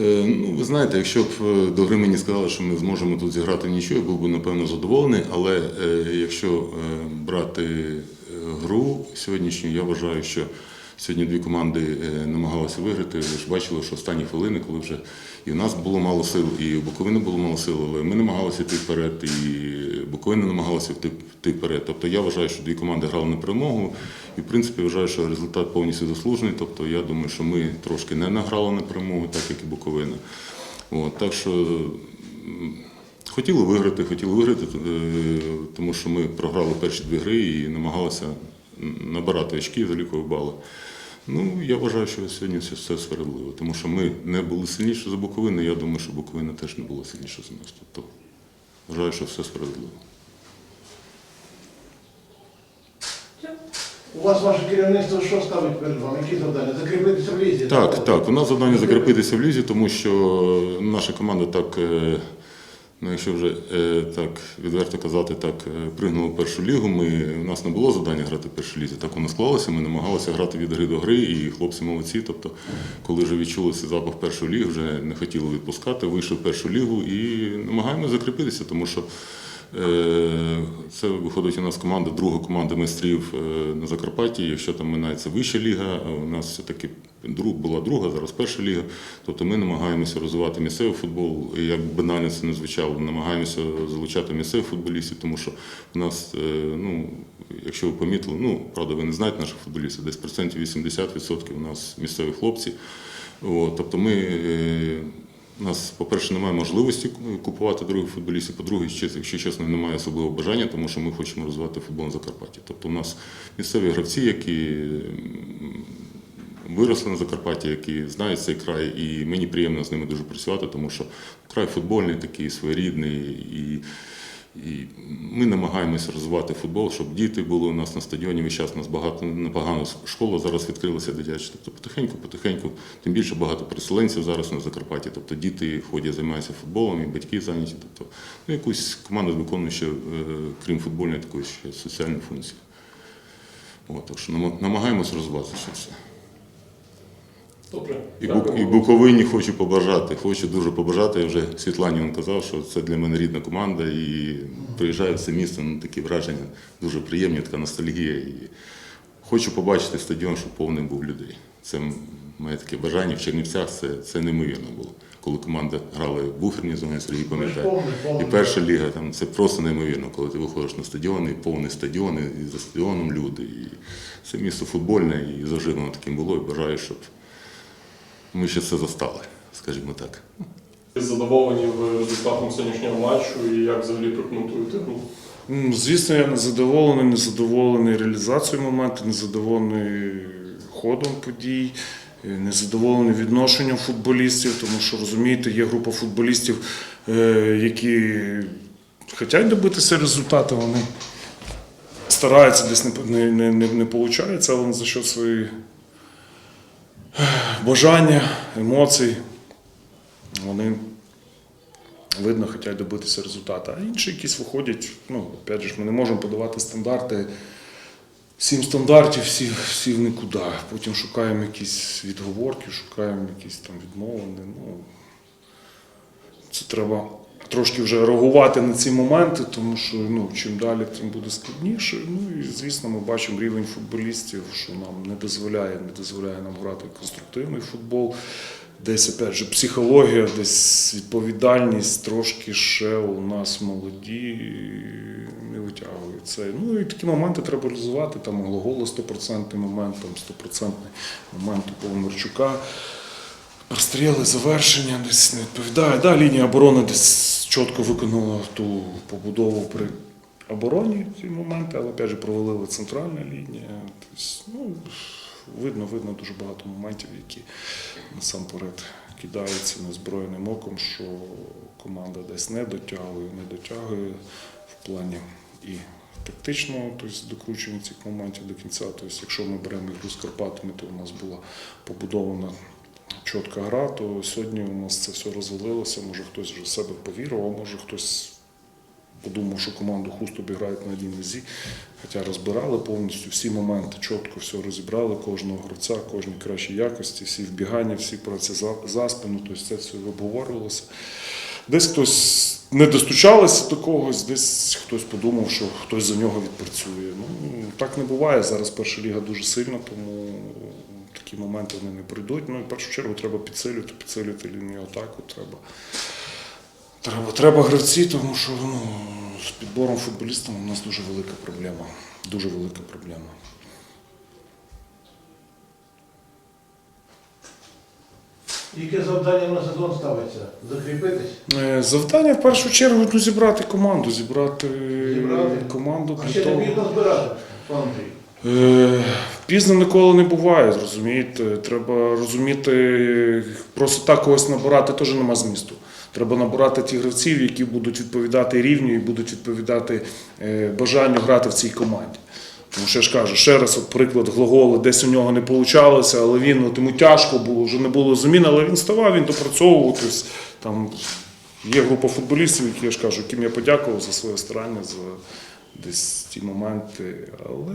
Е, Ну, ви знаєте, якщо б е, до гри мені сказали, що ми зможемо тут зіграти нічого, я був би напевно задоволений. Але е, якщо брати гру сьогоднішню, я вважаю, що сьогодні дві команди е, намагалися виграти. Ви ж бачили, що останні хвилини, коли вже і в нас було мало сил, і у Буковини було мало сил, але ми намагалися йти вперед, і Буковина намагалася йти вперед. Тобто я вважаю, що дві команди грали на перемогу. І в принципі вважаю, що результат повністю заслужений. Тобто я думаю, що ми трошки не награли на перемогу, так як і Буковина. От, так що хотіли виграти, хотіли виграти, е, тому що ми програли перші дві гри і намагалися набирати очки, залікові бали. Ну, я вважаю, що сьогодні все, все справедливо, тому що ми не були сильніші за Буковину, я думаю, що Буковина теж не була сильніша за нас. Тобто вважаю, що все справедливо. У вас ваше керівництво що ставить перед вами? Які завдання? Закріпитися в лізі? Так, так. У нас завдання закріпитися в лізі, тому що наша команда так, е, ну якщо вже е, так відверто казати, так е, пригнула в першу лігу. Ми, у нас не було завдання грати в першій лізі. Так воно склалося. Ми намагалися грати від гри до гри, і хлопці молодці. Тобто, коли вже відчули запах першої ліги, вже не хотіли відпускати, вийшли в першу лігу і намагаємося закріпитися, тому що. Е, Це виходить у нас команда, друга команда майстрів на Закарпатті. Якщо там минається вища ліга, у нас все-таки друг була друга, зараз перша ліга. Тобто ми намагаємося розвивати місцевий футбол. І як банально це не звучало, намагаємося залучати місцевих футболістів, тому що у нас, е, ну, якщо ви помітили, ну правда, ви не знаєте наших футболістів, десь процентів 80% у нас місцеві хлопці. От, тобто ми. е, у нас, по-перше, немає можливості купувати других футболістів. По-друге, якщо чесно, немає особливого бажання, тому що ми хочемо розвивати футбол на Закарпатті. Тобто у нас місцеві гравці, які виросли на Закарпатті, які знають цей край, і мені приємно з ними дуже працювати, тому що край футбольний, такий своєрідний. І, і ми намагаємося розвивати футбол, щоб діти були у нас на стадіоні. Весь час у нас багато непогано школа зараз відкрилася дитяча. Тобто потихеньку, потихеньку, тим більше багато переселенців зараз на Закарпатті. Тобто діти ходять, займаються футболом, і батьки зайняті. Тобто ну, якусь команда виконує ще, е, крім футбольної, такої ще соціальну функцію. От, так що нама- намагаємось розвивати все. Добре. І. Бук, і Буковині хочу побажати. Хочу дуже побажати. Я вже Світлані казав, що це для мене рідна команда. І приїжджаю в це місто, ну такі враження дуже приємні, така ностальгія. І хочу побачити стадіон, щоб повний був людей. Це моє таке бажання в Чернівцях. Це, це неймовірно було. Коли команда грала в буферній зоні, Сергій пам'ятає. І перша ліга там це просто неймовірно, коли ти виходиш на стадіон, і повний стадіон, і за стадіоном люди. І це місто футбольне і завжди таким було. І бажаю, щоб ми ще це застали, скажімо так. Задоволені ви результатом сьогоднішнього матчу і як взагалі прокоментуєте гру? М, Звісно, я незадоволений, незадоволений реалізацією моменту, незадоволений ходом подій, е, незадоволений відношенням футболістів, тому що розумієте, є група футболістів, е, які хочуть добитися результату, вони стараються десь не, не, не, не, не виходить, але за що свої бажання, емоцій, вони видно, хочуть добитися результату. А інші якісь виходять. Ну, опять же, ми не можемо подавати стандарти. Сім стандартів, всі, всі в нікуди. Потім шукаємо якісь відговорки, шукаємо якісь там відмовини. Ну, це треба трошки вже реагувати на ці моменти, тому що ну, чим далі, тим буде складніше. Ну і звісно, ми бачимо рівень футболістів, що нам не дозволяє, не дозволяє нам грати конструктивний футбол. Десь опять же психологія, десь відповідальність трошки ще у нас молоді не витягують це. Ну і такі моменти треба реалізувати. Там глаголи 100% момент, там 100% момент у Поломарчука. Розстріли, завершення десь не відповідає. Да, лінія оборони десь чітко виконала ту побудову при обороні в ці моменти, але опять же провалила центральна лінія. Тобто, ну, видно, видно дуже багато моментів, які насамперед кидаються незброєним оком, що команда десь не дотягує, не дотягує в плані і тактичного, тобто докручення цих моментів до кінця. Тобто, якщо ми беремо ігру з Карпатами, то у нас була побудована чітка гра, то сьогодні у нас це все розвалилося. Може хтось вже в себе повірив, а може хтось подумав, що команду хуст обіграють на одній нозі. Хоча розбирали повністю всі моменти, чітко все розібрали, кожного гравця, кожні кращі якості, всі вбігання, всі праці за, за спину, тобто це все обговорювалося. Десь хтось не достучалися до когось, десь хтось подумав, що хтось за нього відпрацює. Ну, так не буває. Зараз перша ліга дуже сильна, тому такі моменти вони не прийдуть. Ну і в першу чергу треба підсилювати, підсилювати лінію атаку. Треба, треба, треба гравці, тому що ну, з підбором футболістів у нас дуже велика проблема. Дуже велика проблема. Яке завдання на сезон ставиться? Закріпитись? Е, Завдання в першу чергу ну, зібрати команду, зібрати, Зібрати? команду А ще не пізно збирати, пан Андрій. Е, Пізно ніколи не буває, розумієте. Треба розуміти, просто так когось набирати теж нема змісту. Треба набирати ті гравців, які будуть відповідати рівню і будуть відповідати е, бажанню грати в цій команді. Тому що я ж кажу, ще раз, от приклад глаголи, десь у нього не вийшло, але він от йому тяжко було, вже не було змін, але він ставав, він допрацьовував. Тобто, там є група футболістів, які я ж кажу, яким я подякував за своє старання, за десь ті моменти. Але